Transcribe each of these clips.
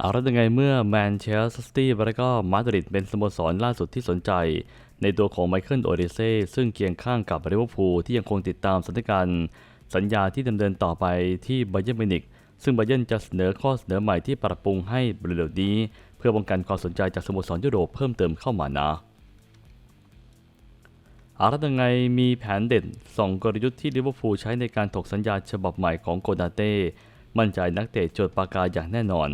เอาละยังไงเมื่อแมนเชสเตอร์ซิตี้และก็มาดริดเป็นสโมสรล่าสุดที่สนใจ ในตัวของไมเคิลโอเดเซ่ซึ่งเคียงข้างกับลิเวอร์พูลที่ยังคงติดตามสถานการณ์สัญญาที่ดำเนินต่อไปที่ไบเยนมินิกซึ่งไบเยนจะเสนอข้อเสนอใหม่ที่ปรับปรุงให้เร็วๆนี้ เพื่อป้องกันความสนใจจากสโมสรยุโรปเพิ่มเติมเข้ามานะอารัตยังไงมีแผนเด่นสองกลยุทธ์ที่ลิเวอร์พูลใช้ในการถกสัญญาฉบับใหม่ของโกนาเต้มั่นใจนักเตะโจทย์ปากกาอย่างแน่นอน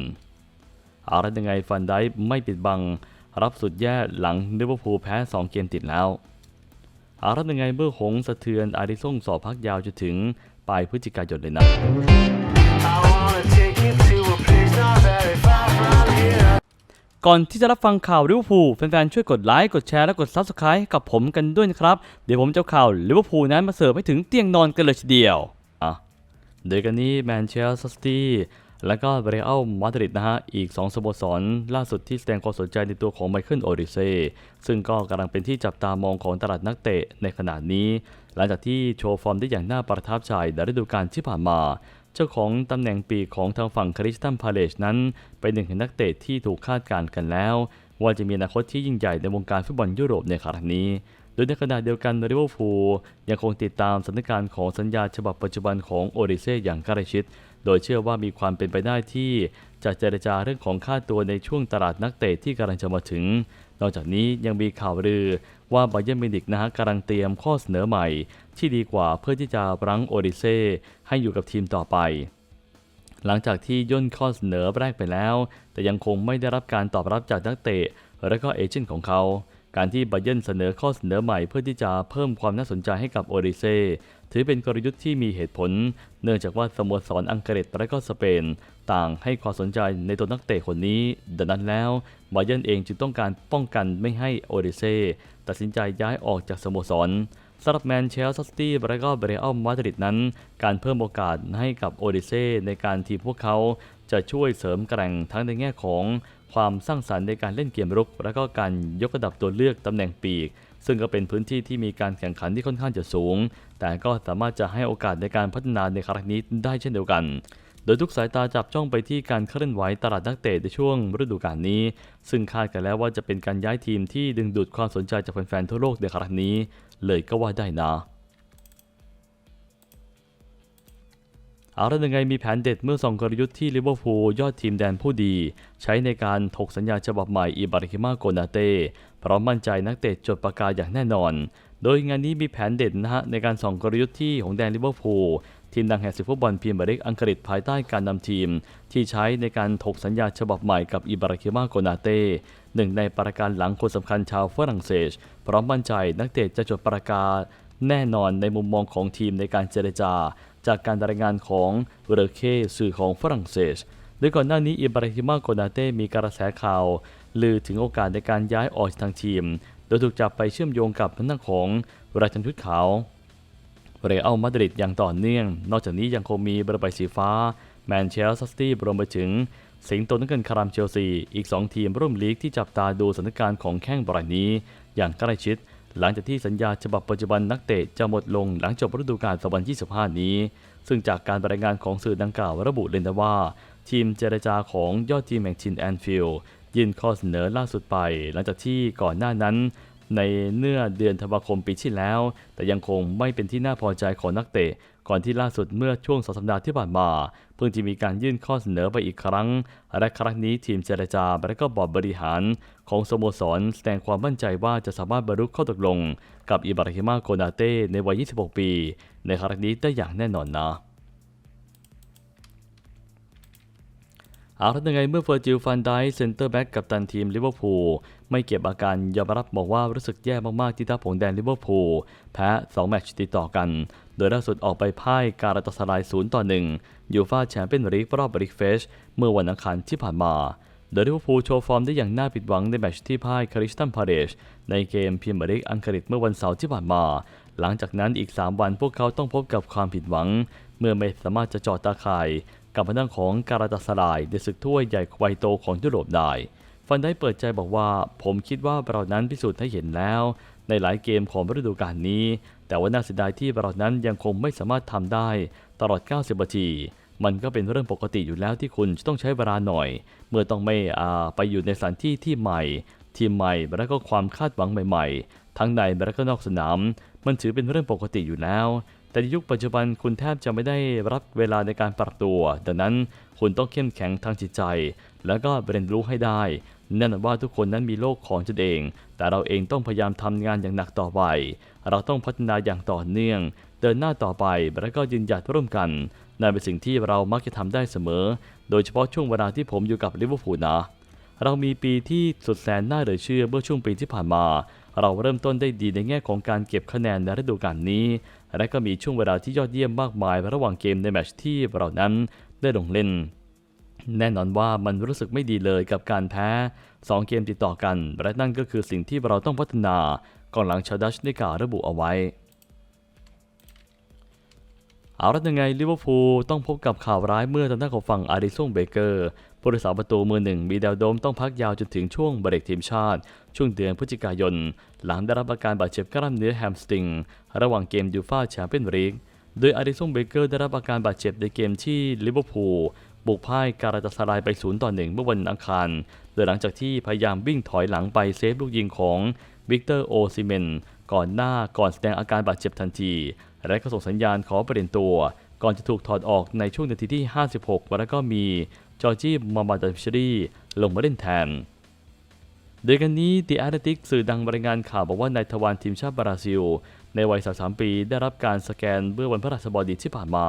อารัยังไงฟันได้ไม่ปิดบัง รับสุดแย่หลังลิเวอร์พูลแพ้ 2 เกมติดแล้ว อารัยังไงเมื่อหงส์สะเทือนอาริส่งสอบพักยาวจนถึงปลายพฤศจิกายนเลยนะก่อนที่จะรับฟังข่าวลิเวอร์พูลแฟนๆ ช่วยกดไลค์ กดแชร์ และกด Subscribe กับผมกันด้วยนะครับ เดี๋ยวผมจะเอาข่าวลิเวอร์พูลนั้นมาเสิร์ฟให้ถึงเตียงนอนกันเลยทีเดียวอะโดยกันนี้แมนเชสเตอร์ซิตี้ และก็เรอัลมาดริดนะฮะ อีก 2สโมสรล่าสุดที่แสดงความสนใจในตัวของไมเคิลโอริเซ่ซึ่งก็กำลังเป็นที่จับตามองของตลาดนักเตะในขณะนี้ หลังจากที่โชว์ฟอร์มได้อย่างน่าประทับใจในฤดูกาลที่ผ่านมา เจ้าของตำแหน่งปีกของทางฝั่งคริสตันพาเลชนั้น เป็นหนึ่งในนักเตะที่ถูกคาดการณ์กันแล้ว ว่าจะมีอนาคตที่ยิ่งใหญ่ในวงการฟุตบอลยุโรปในครั้งนี้โดยในขณะเดียวกันลิเวอร์พูลยังคงติดตามสถานการณ์ของสัญญาฉบับปัจจุบันของโอริเซ่อย่างใกล้ชิด โดยเชื่อว่ามีความเป็นไปได้ที่จะเจรจาเรื่องของค่าตัวในช่วงตลาดนักเตะที่กำลังจะมาถึง นอกจากนี้ยังมีข่าวลือว่าไบเยร์นมิวนิกนะฮะกำลังเตรียมข้อเสนอใหม่ ที่ดีกว่าเพื่อที่จะรั้งโอริเซ่ให้อยู่กับทีมต่อไป หลังจากที่ย่นข้อเสนอแรกไปแล้ว แต่ยังคงไม่ได้รับการตอบรับจากนักเตะและก็เอเจนต์ของเขา การที่ไบเยร์นเสนอข้อเสนอใหม่เพื่อที่จะเพิ่มความน่าสนใจให้กับโอริเซ่ถือเป็นกลยุทธ์ที่มีเหตุผล เนื่องจากว่าสโมสรอังกฤษและก็สเปน ต่างให้ความสนใจในตัวนักเตะคนนี้ ดังนั้นแล้วไบเยร์นเองจึงต้องการป้องกันไม่ให้โอริเซ่ตัดสินใจย้ายออกจากสโมสร สำหรับแมนเชสเตอร์ซิตี้และก็เบรอัลมาดริดนั้น การเพิ่มโอกาสให้กับโอดิเซ่ในการทีมพวกเขาจะช่วยเสริมแกร่งทั้งในแง่ของความสร้างสรรค์ในการเล่นเกมรุก และก็การยกระดับตัวเลือกตำแหน่งปีก ซึ่งก็เป็นพื้นที่ที่มีการแข่งขันที่ค่อนข้างจะสูง แต่ก็สามารถจะให้โอกาสในการพัฒนาในครั้งนี้ได้เช่นเดียวกัน โดยทุกสายตาจับจ้องไปที่การเคลื่อนไหวตลาดนักเตะในช่วงฤดูกาลนี้ ซึ่งคาดกันแล้วว่าจะเป็นการย้ายทีมที่ดึงดูดความสนใจจากแฟนๆทั่วโลกในครั้งนี้ เลยก็ว่าได้นะเอาละยังไงมีแผนเด็ดเมื่อส่องกลยุทธ์ที่ลิเวอร์พูลยอดทีมแดนผู้ดี ใช้ในการถกสัญญาฉบับใหม่อิบาริคิมาโกนาเต้เพราะมั่นใจนักเตะจดประกาศอย่างแน่นอน โดยงานนี้มีแผนเด็ดนะฮะในการส่องกลยุทธ์ที่ของแดนลิเวอร์พูล ทีมดังแห่งศึกฟุตบอลพรีเมียร์ลีกอังกฤษภายใต้การนำทีม ที่ใช้ในการถกสัญญาฉบับใหม่กับอิบาริคิมาโกนาเต้หนึ่งในประการหลังคนสำคัญชาวฝรั่งเศส พราะมั่นใจนักเตะจะจดประกาศแน่นอนในมุมมองของทีมในการเจรจา จากการรายงานของเรเคสื่อของฝรั่งเศสโดยก่อนหน้านี้อิบราฮิมาโกนาเต้มีกระแสข่าว ลือถึงโอกาสในการย้ายออกจากทางทีม โดยถูกจับไปเชื่อมโยงกับทางด้านของราชันชุดขาว เรอัลมาดริดอย่างต่อเนื่อง นอกจากนี้ยังคงมีบระบายสีฟ้า แมนเชสเตอร์ซิตี้รวมไปถึง สิงโตนักเกินคารามเชลซี อีก 2 ทีมร่วมลีกที่จับตาดูสถานการณ์ของแข้งบรายนี้ อย่างใกล้ชิด หลังจากที่สัญญาฉบับปัจจุบันนักเตะจะหมดลงหลังจบฤดูกาล2025 นี้ ซึ่งจากการรายงานของสื่อดังกล่าวระบุเลยนะว่า ทีมเจรจาของยอดทีมแห่งชินแอนฟิลด์ยื่นข้อเสนอล่าสุดไป หลังจากที่ก่อนหน้านั้น ในเมื่อเดือนธันวาคมปีที่แล้ว แต่ยังคงไม่เป็นที่น่าพอใจของนักเตะ ก่อนที่ล่าสุดเมื่อช่วงสองสัปดาห์ที่ผ่านมา เพิ่งจะมีการยื่นข้อเสนอไปอีกครั้ง และครั้งนี้ทีมเจรจาและก็บอร์ดบริหาร ของสโมสรแสดงความมั่นใจว่าจะสามารถบรรลุข้อตกลง กับอิบราฮิมาโกนาเต้ในวัย 26 ปี ในครั้งนี้ได้อย่างแน่นอนนะ เอาละยังไงเมื่อเฟอร์จิลฟันไดเซนเตอร์แบ็กกับตันทีมลิเวอร์พูลไม่เก็บอาการยอมรับบอกว่ารู้สึกแย่มากๆที่ทัพผงแดนลิเวอร์พูลแพ้ 2 แมตช์ติดต่อกัน โดยล่าสุดออกไปพ่ายการาตาสลาย 0 ต่อ 1 ยูฟาแชมเปี้ยนลีกรอบบริกเฟชเมื่อวันอังคารที่ผ่านมาโดยลิเวอร์พูลโชว์ฟอร์มได้อย่างน่าผิดหวังในแมตช์ที่พ่ายคาริสตันพาเรชในเกมพรีเมียร์ลีกอังกฤษเมื่อวันเสาร์ที่ผ่านมา หลังจากนั้นอีก 3 วันพวกเขาต้องพบกับความผิดหวัง เมื่อไม่สามารถจะจอดตาข่าย กับทางด้านของการาตาสลายในศึกถ้วยใหญ่วัยโตของยุโรปได้ฟันได้เปิดใจบอกว่า ผมคิดว่าเรานั้นพิสูจน์ให้เห็นแล้ว ในหลายเกมของฤดูกาลนี้ แต่ว่าน่าเสียดายที่เรานั้นยังคงไม่สามารถทำได้ตลอด 90 นาที มันก็เป็นเรื่องปกติอยู่แล้วที่คุณจะต้องใช้เวลาหน่อย เมื่อต้องไม่อาไปอยู่ในสถานที่ที่ใหม่ ทีมใหม่และก็ความคาดหวังใหม่ ๆ ทั้งในและก็นอกสนาม มันถือเป็นเรื่องปกติอยู่แล้ว แต่ในยุคปัจจุบันคุณแทบจะไม่ได้รับเวลาในการปรับตัว ดังนั้นคุณต้องเข้มแข็งทางจิตใจ แล้วก็เรียนรู้ให้ได้แน่นอนว่าทุกคนนั้นมีโลกของตนเอง แต่เราเองต้องพยายามทำงานอย่างหนักต่อไป เราต้องพัฒนาอย่างต่อเนื่อง เดินหน้าต่อไปแล้วก็ยืนหยัดร่วมกันนั่นเป็นสิ่งที่เรามักจะทำได้เสมอ โดยเฉพาะช่วงเวลาที่ผมอยู่กับลิเวอร์พูลนะ เรามีปีที่สุดแสนน่าเหลือเชื่อเมื่อช่วงปีที่ผ่านมา เราเริ่มต้นได้ดีในแง่ของการเก็บคะแนนในฤดูกาลนี้ และก็มีช่วงเวลาที่ยอดเยี่ยมมากมายระหว่างเกมในแมตช์ที่เรานั้นได้ลงเล่น แน่นอนว่ามันรู้สึกไม่ดีเลยกับการแพ้ 2 เกมติดต่อกัน และนั่นก็คือสิ่งที่เราต้องพัฒนา ก่องหลังชาวดัชได้กล่าวระบุเอาไว้เอาละยังไงลิเวอร์พูลต้องพบกับข่าวร้ายเมื่อทางด้านของฝั่งอาริซงเบเกอร์ ผู้รักษาประตูมือหนึ่งมีแนวโน้มต้องพักยาวจนถึงช่วงเบรกทีมชาติ ช่วงเดือนพฤศจิกายน หลังได้รับอาการบาดเจ็บกล้ามเนื้อแฮมสตริง ระหว่างเกมยูฟ่าแชมเปี้ยนลีกโดยอาริซงเบเกอร์ได้รับอาการบาดเจ็บในเกมที่ลิเวอร์พูลบุกพ่ายการาตาสารายไป0ต่อ1เมื่อวันอังคาร โดยหลังจากที่พยายามวิ่งถอยหลังไปเซฟลูกยิงของวิกเตอร์โอซิเมนก่อนหน้าก่อนแสดงอาการบาดเจ็บทันที และก็ส่งสัญญาณขอเปลี่ยนตัว ก่อนจะถูกถอดออกในช่วงนาทีที่ 56 แล้วก็มี จอร์จีมามาดาฟิชรีลงมาเล่นแทน โดยกันนี้ The Athletic สื่อดังรายงานข่าวบอกว่านายทวารทีมชาติบราซิล ในวัย 33 ปี ได้รับการสแกนเมื่อวันพฤหัสบดีที่ผ่านมา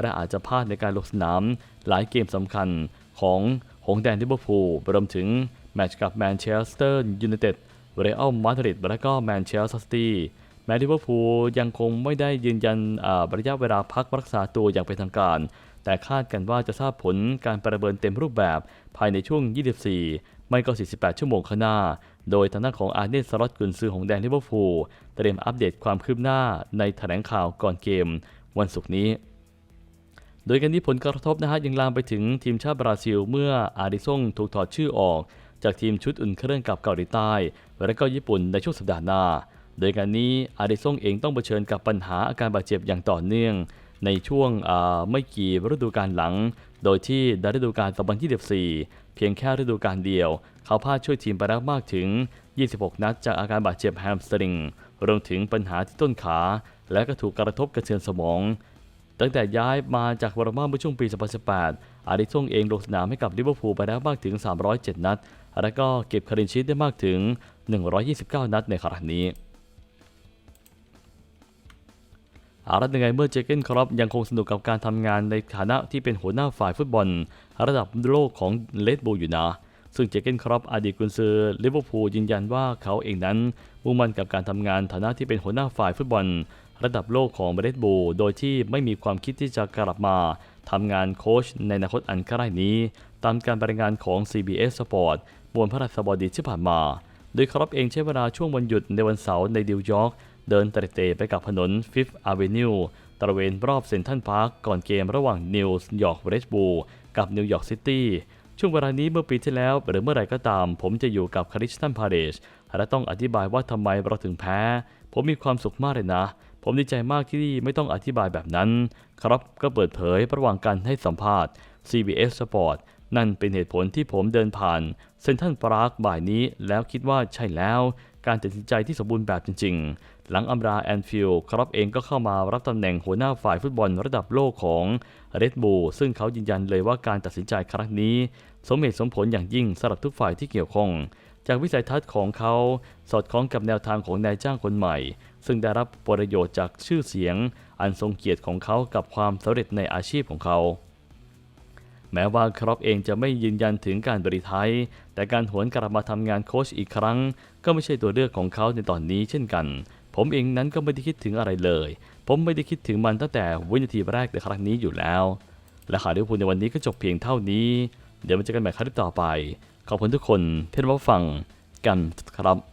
และอาจจะพลาดในการลงสนามหลายเกมสำคัญของหงแดงลิเวอร์พูลรวมถึงแมตช์กับแมนเชสเตอร์ยูไนเต็ดเรอัลมาดริดและก็แมนเชสเตอร์ซิตี้แม้ลิเวอร์พูลยังคงไม่ได้ยืนยันอ่าระยะเวลาพักรักษาตัวอย่างเป็นทางการ แต่คาดกันว่าจะทราบผลการประเมินเต็มรูปแบบภายในช่วง 24 ไม่ก็ 48 ชั่วโมงข้างหน้า โดยทางด้านของอาร์เนสสล็อตกุนซือของแดนลิเวอร์พูลเตรียมอัปเดตความคืบหน้าในแถลงข่าวก่อนเกม วันศุกร์นี้ โดยกันที่ผลกระทบนะฮะยังลามไปถึงทีมชาติบราซิล เมื่ออาริซงถูกถอดชื่อออก จากทีมชุดอุ่นเครื่องกับเกาหลีใต้ และก็ญี่ปุ่นในช่วงสัปดาห์หน้า โดยการนี้อาริซงเองต้องเผชิญกับปัญหาอาการบาดเจ็บอย่างต่อเนื่อง ในช่วงไม่กี่ฤดูกาลหลัง โดยที่ในฤดูกาล2024 เพียงแค่ฤดูกาลเดียว เขาพลาดช่วยทีมไปแล้วมากถึง 26 นัดจากอาการบาดเจ็บแฮมสตริง รวมถึงปัญหาที่ต้นขา และก็ถูกกระทบกระเทือนสมอง ตั้งแต่ย้ายมาจากวาร์มาเมื่อช่วงปี 2018 อาริซงเองลงสนามให้กับลิเวอร์พูลไปแล้วมากถึง 307 นัด และก็เก็บคารินชีตได้มากถึง 129 นัดในครั้งนี้ อาละยังไงเมื่อเจเกนครอปยังคงสนุกกับการทำงานในฐานะที่เป็นหัวหน้าฝ่ายฟุตบอล ระดับโลกของเลดบูลอยู่นะ ซึ่งเจเกนครอปอดีตกุนซือลิเวอร์พูลยืนยันว่าเขาเองนั้นมุ่งมั่นกับการทำงานฐานะที่เป็นหัวหน้าฝ่ายฟุตบอล ระดับโลกของเรดบูลโดยที่ไม่มีความคิดที่จะกลับมาทำงานโค้ชในอนาคตอันใกล้นี้ ตามการรายงานของ CBS Sport บนพระราชบดีที่ผ่านมา โดยครอปเองใช้เวลาช่วงวันหยุดในวันเสาร์ในนิวยอร์ก เดินเตะไปกับถนน Fifth Avenue ตระเวนรอบเซนทรัลพาร์คก่อนเกมระหว่างนิวส์ยอร์กเรดบูลกับนิวยอร์กซิตี้ช่วงเวลานี้เมื่อปีที่แล้ว หรือเมื่อไหร่ก็ตาม ผมจะอยู่กับคาริสตันพาเดชและต้องอธิบายว่าทำไมเราถึงแพ้ ผมมีความสุขมากเลยนะ ผมดีใจมากที่ไม่ต้องอธิบายแบบนั้น ครับก็เปิดเผยระหว่างการให้สัมภาษณ์ CBS Sport นั่นเป็นเหตุผลที่ผมเดินผ่านเซนทรัลพาร์คบ่ายนี้แล้วคิดว่าใช่แล้ว การตัดสินใจที่สมบูรณ์แบบจริง ๆ หลังอำราแอนฟิลด์ครับเองก็เข้ามารับตำแหน่งหัวหน้าฝ่ายฟุตบอลระดับโลกของเรดบูลซึ่งเขายืนยันเลยว่าการตัดสินใจครั้งนี้ สมเหตุสมผลอย่างยิ่งสำหรับทุกฝ่ายที่เกี่ยวข้อง จากวิสัยทัศน์ของเขา สอดคล้องกับแนวทางของนายจ้างคนใหม่ ซึ่งได้รับประโยชน์จากชื่อเสียง อันทรงเกียรติของเขากับความสำเร็จในอาชีพของเขา แม้ว่าครอปเองจะไม่ยืนยันถึงการบริไทย แต่การหวนกลับมาทำงานโค้ชอีกครั้ง ก็ไม่ใช่ตัวเลือกของเขาในตอนนี้เช่นกัน ผมเองนั้นก็ไม่ได้คิดถึงอะไรเลย ผมไม่ได้คิดถึงมันตั้งแต่วินาทีแรกในครั้งนี้อยู่แล้ว และข่าวลิเวอร์พูลในวันนี้ก็จบเพียงเท่านี้ เดี๋ยวมาเจอกันใหม่ครั้งต่อไป ขอบคุณทุกคนที่รับฟังกันครับ